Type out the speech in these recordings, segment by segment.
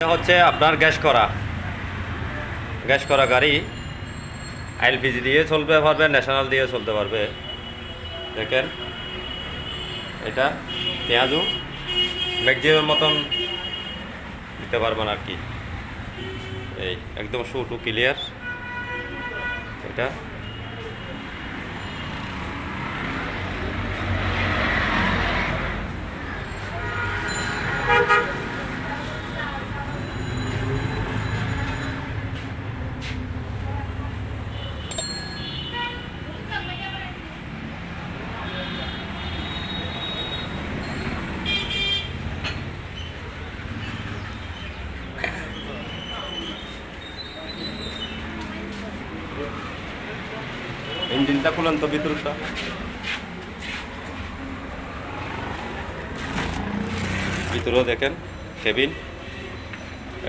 এটা হচ্ছে আপনার গ্যাস করা। গ্যাস করা গাড়ি। এলপিজি দিয়ে চলতে পারবে, ন্যাশনাল দিয়ে চলতে পারবে। দেখেন, এটা পেঁয়াজু ম্যাক্সিমাম মতন দিতে পারবেন আর কি। এই, একদম শু টু ক্লিয়ার। এটা ইঞ্জিনটা খুলেন তো ভিতরটা ভিতরেও দেখেন, কেবিন।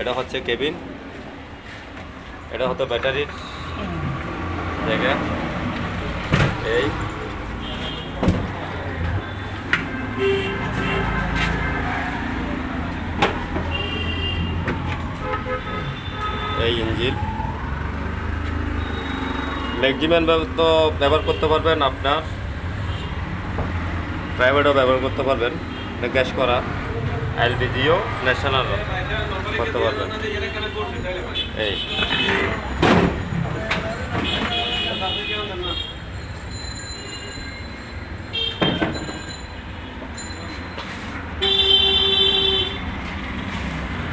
এটা হচ্ছে কেবিন। এটা হতো ব্যাটারির। জায়গা এই। এই ইঞ্জিন। ম্যাক্সিমাম তো ব্যবহার করতে পারবেন আপনার। প্রাইভেটও ব্যবহার করতে পারবেন। গ্যাস করা। এলপিজিও ন্যাশনাল করতে পারবেন। এই।